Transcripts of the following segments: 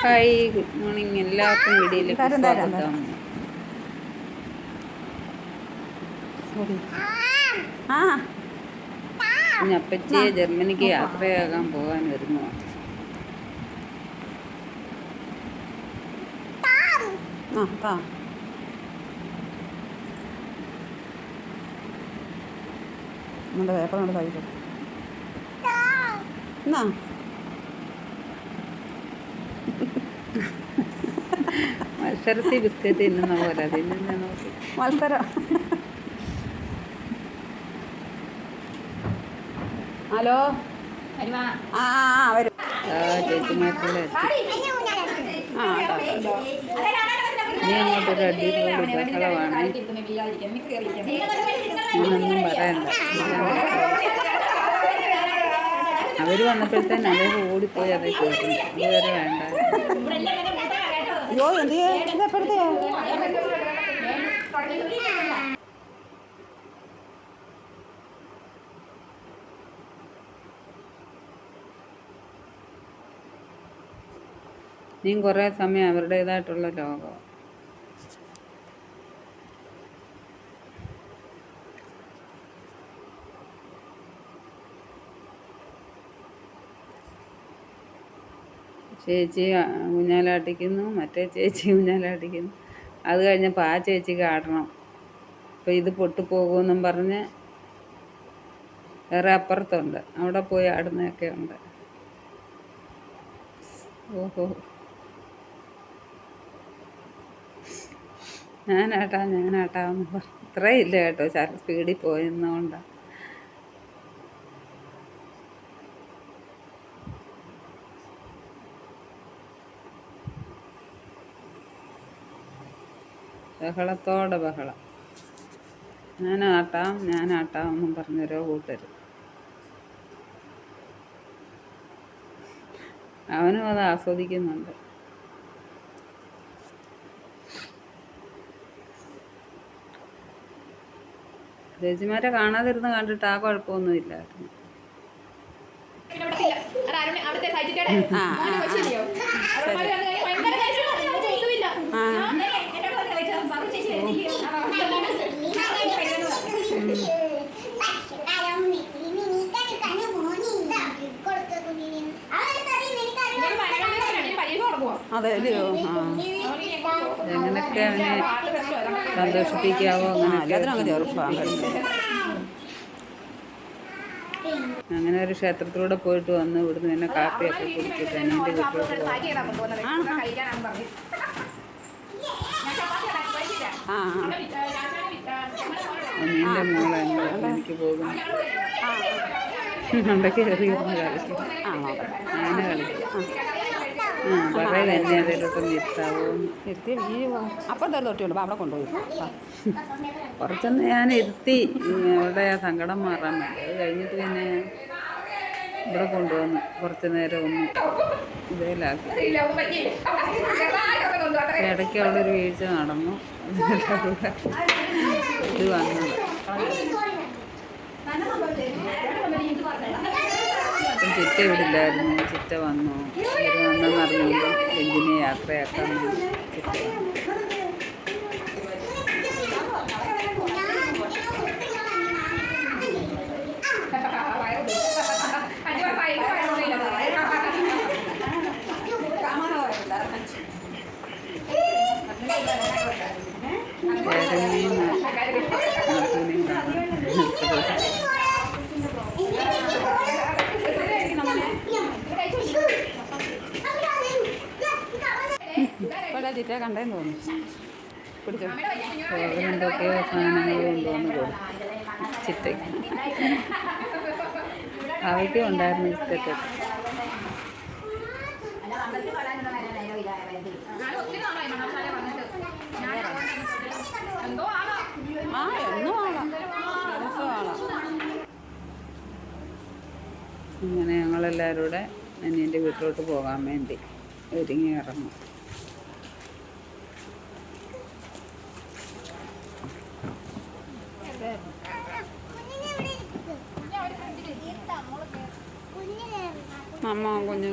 Hi good morning. എല്ലാവർക്കും വീഡിയോയിലേക്ക് സ്വാഗതം. സോറി. ആ. ഇനി അപ്പച്ചിയെ ജർമ്മനിക്ക് യാത്രയാകാൻ പോകാൻ വരുന്നു. നമ്മുടെ പേപ്പർ കൊണ്ട് കഴിച്ചു എന്നാ? മത്സരത്തിൽ ബിസ്ക്കറ്റ് തിന്നുന്ന പോലെ തിന്നുന്ന നോക്കി മത്സരം ഹലോ ആ ആ ആ വരും ആ ചേച്ചിമാർക്കുള്ള. ഇനി അങ്ങോട്ടൊരു അടിപൊളി ബഹളമാണ് ഞാനൊന്നും പറയണ്ട അവർ വന്നപ്പോഴത്തേന് അവർ ഓടിപ്പോയി അതേ ചോദിക്കുന്നു ഇതുവരെ വേണ്ട അയ്യോ എന്ത് ചെയ്യേ? ഇത് എപ്പോഴത്തെയാ ഇനിയും കുറേ സമയം അവരുടേതായിട്ടുള്ള ലോകം ചേച്ചി ഊഞ്ഞാലാട്ടിക്കുന്നു മറ്റേ ചേച്ചി ഊഞ്ഞാലാട്ടിക്കുന്നു. അത് കഴിഞ്ഞപ്പോൾ ആ ചേച്ചിക്ക് ആടണം. അപ്പോൾ ഇത് പൊട്ടിപ്പോകുമെന്നും പറഞ്ഞ് വേറെ അപ്പുറത്തുണ്ട്. അവിടെ പോയി ആടുന്നതൊക്കെ ഉണ്ട്. ഓഹോ. ഞാനാട്ടാ ഞാനാട്ടാന്ന് പറഞ്ഞു. ഇത്രയില്ല കേട്ടോ. സ്പീഡിൽ പോയെന്നുകൊണ്ടാണ് ബഹളത്തോടെ ബഹളം. ഞാനാട്ടാം ഞാനാട്ടാം എന്നും പറഞ്ഞൊരു കൂട്ടര്. അവനും അത് ആസ്വദിക്കുന്നുണ്ട്. ചേച്ചിമാരെ കാണാതിരുന്ന് കണ്ടിട്ട് ആ കുഴപ്പമൊന്നുമില്ലായിരുന്നു. ആ. ആ ആ അതെ അല്ലയോ ആ എങ്ങനെയൊക്കെ അവനെ സന്തോഷിപ്പിക്കാവോ എല്ലാത്തിനും അങ്ങനെ അങ്ങ് അങ്ങനെ ഒരു ക്ഷേത്രത്തിലൂടെ പോയിട്ട് വന്ന് ഇവിടുന്ന് തന്നെ കാപ്പിയൊക്കെ കുടിച്ചിട്ട് അനിയന്റെ വീട്ടിലോട്ട് ആ ഞാൻ മോളാണ് എനിക്ക് പോകുന്നു കയറി ഇരുന്ന് കളിക്കും ആ അങ്ങനെ കളിക്കും ഇരുത്തി ഈ അപ്പുറത്തെ ഒരു തൊട്ടിയുണ്ട് അവിടെ കൊണ്ടുപോയി. കുറച്ചൊന്ന് ഞാൻ ഇരുത്തി. ഇവിടെ അവിടെ ആ സങ്കടം മാറാൻ വേണ്ടി. അത് കഴിഞ്ഞിട്ട് പിന്നെ ഇവിടെ കൊണ്ടുവന്നു കുറച്ച് നേരം ഒന്ന് ഇതേലാക്കി. ഇടയ്ക്ക് അവിടെ ഒരു വീഴ്ച നടന്നു. ഇത് വന്നത്. ചിറ്റ ഇവിടില്ലായിരുന്നു ചിറ്റ വന്നു. ഇവർ വന്നെന്ന് അറിഞ്ഞുകൊണ്ട് ബെഞ്ചിനെ യാത്രയാക്കാൻ ചിറ്റ വന്നു. ഇവിടെ കണ്ടേന്ന് തോന്നുന്നു. പിടിച്ചോ എന്തൊക്കെയോ കൊണ്ടുവന്ന് കൊടുത്തു ചിറ്റയ്ക്ക് അവയ്ക്കും ഉണ്ടായിരുന്നു ബിസ്ക്കറ്റ് ആ എന്നും ആളാം ദിവസവും ആളാം അങ്ങനെ ഞങ്ങളെല്ലാവരും കൂടെ അനിയന്റെ വീട്ടിലോട്ട് പോകാൻ വേണ്ടി ഒരുങ്ങി ഇറങ്ങും. അമ്മ കുഞ്ഞു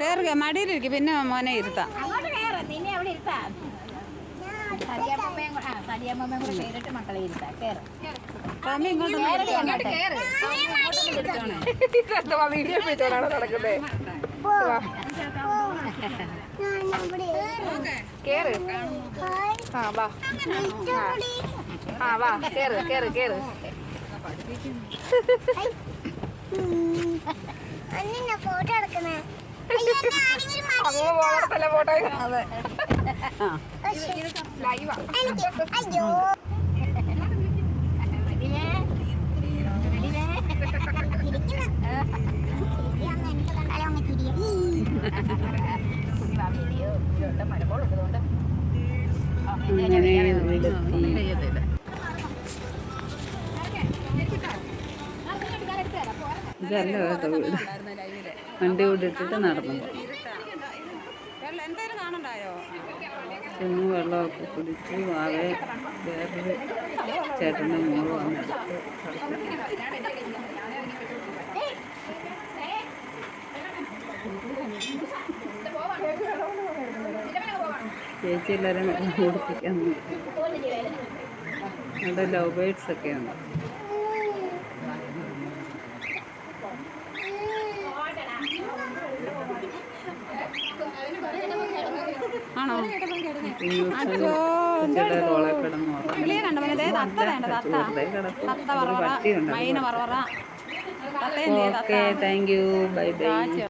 കയറുക മടിയിലിരിക്കും. പിന്നെ മോനെ ഇരുത്താം. സരിയമ്മയും കൂടെ കേറിട്ട് മക്കളെ ഇരുത്താം. കയറും വീഡിയോ നടക്കുന്നത് കേറ് ആ വാ. ആ വാ. കേറ് കേറ് കേറ്. ഫോട്ടോ? എടുക്കണേ ഫോട്ടോ ലൈവാ. ഇതല്ല കേട്ടോ വീട്. വണ്ടി ഇവിടെ ഇട്ടിട്ട് നടന്നു ചെന്ന് വെള്ളമൊക്കെ കുടിച്ച് വാഴ വേറൊരു ചേട്ടന്റെ മോൾ വന്നെടുത്ത് ചേച്ചി എല്ലാവരും വെള്ളം കുടിപ്പിക്കാൻ അവിടെ ലവ് ബേഡ്സ് ഒക്കെ ഉണ്ട്. ആണോ. കിളിയെ കണ്ടോ? തത്ത വേണ്ട തത്ത. തത്ത പറവറ മൈന വറവറ. Thank you bye bye